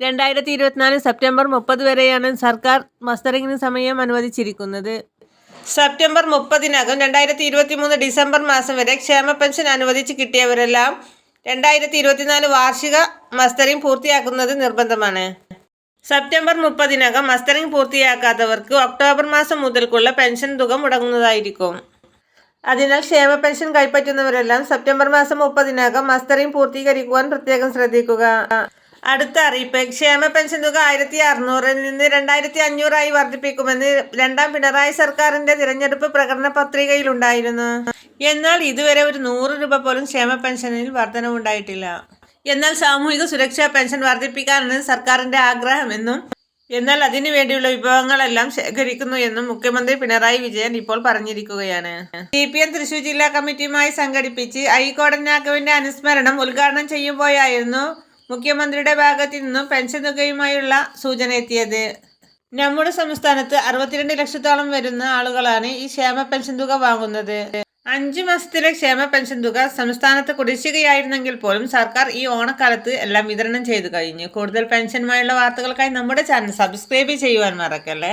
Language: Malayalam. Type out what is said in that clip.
രണ്ടായിരത്തി ഇരുപത്തിനാല് സെപ്റ്റംബർ മുപ്പത് വരെയാണ് സർക്കാർ മസ്റ്ററിംഗിന് സമയം അനുവദിച്ചിരിക്കുന്നത്. സെപ്റ്റംബർ മുപ്പതിനകം രണ്ടായിരത്തി ഇരുപത്തി മൂന്ന് ഡിസംബർ മാസം വരെ ക്ഷേമ പെൻഷൻ അനുവദിച്ച് കിട്ടിയവരെല്ലാം രണ്ടായിരത്തി ഇരുപത്തിനാല് വാർഷിക മസ്റ്ററിംഗ് പൂർത്തിയാക്കുന്നത് നിർബന്ധമാണ്. സെപ്റ്റംബർ മുപ്പതിനകം മസ്റ്ററിംഗ് പൂർത്തിയാക്കാത്തവർക്ക് ഒക്ടോബർ മാസം മുതൽക്കുള്ള പെൻഷൻ തുക മുടങ്ങുന്നതായിരിക്കും. അതിനാൽ ക്ഷേമ പെൻഷൻ കൈപ്പറ്റുന്നവരെല്ലാം സെപ്റ്റംബർ മാസം മുപ്പതിനകം മസ്റ്ററിംഗ് പൂർത്തീകരിക്കുവാൻ പ്രത്യേകം ശ്രദ്ധിക്കുക. അടുത്ത അറിയിപ്പ്. ക്ഷേമ പെൻഷൻ തുക ആയിരത്തി അറുന്നൂറിൽ നിന്ന് രണ്ടായിരത്തി അഞ്ഞൂറായി വർദ്ധിപ്പിക്കുമെന്ന് രണ്ടാം പിണറായി സർക്കാരിന്റെ തിരഞ്ഞെടുപ്പ് പ്രകടന പത്രികയിലുണ്ടായിരുന്നു എന്നാൽ ഇതുവരെ ഒരു നൂറ് രൂപ പോലും ക്ഷേമ പെൻഷനിൽ വർധനവുണ്ടായിട്ടില്ല എന്നാൽ സാമൂഹിക സുരക്ഷാ പെൻഷൻ വർദ്ധിപ്പിക്കാനാണ് സർക്കാരിന്റെ ആഗ്രഹമെന്നും എന്നാൽ അതിനു വേണ്ടിയുള്ള വിഭവങ്ങളെല്ലാം ശേഖരിക്കുന്നു എന്നും മുഖ്യമന്ത്രി പിണറായി വിജയൻ ഇപ്പോൾ പറഞ്ഞിരിക്കുകയാണ്. സി പി എം തൃശൂർ ജില്ലാ കമ്മിറ്റിയുമായി സംഘടിപ്പിച്ച് രാഘവന്റെ അനുസ്മരണം ഉദ്ഘാടനം ചെയ്യുമ്പോഴായിരുന്നു മുഖ്യമന്ത്രിയുടെ ഭാഗത്തു നിന്നും പെൻഷൻ തുകയുമായുള്ള സൂചന എത്തിയത്. നമ്മുടെ സംസ്ഥാനത്ത് അറുപത്തിരണ്ട് ലക്ഷത്തോളം വരുന്ന ആളുകളാണ് ഈ ക്ഷേമ പെൻഷൻ തുക വാങ്ങുന്നത്. അഞ്ചു മാസത്തിലെ ക്ഷേമ പെൻഷൻ തുക സംസ്ഥാനത്ത് കുടിശ്ശികയായിരുന്നെങ്കിൽ പോലും സർക്കാർ ഈ ഓണക്കാലത്ത് എല്ലാം വിതരണം ചെയ്തു കഴിഞ്ഞു. കൂടുതൽ പെൻഷനുമായുള്ള വാർത്തകൾക്കായി നമ്മുടെ ചാനൽ സബ്സ്ക്രൈബ് ചെയ്യുവാൻ മറക്കല്ലേ?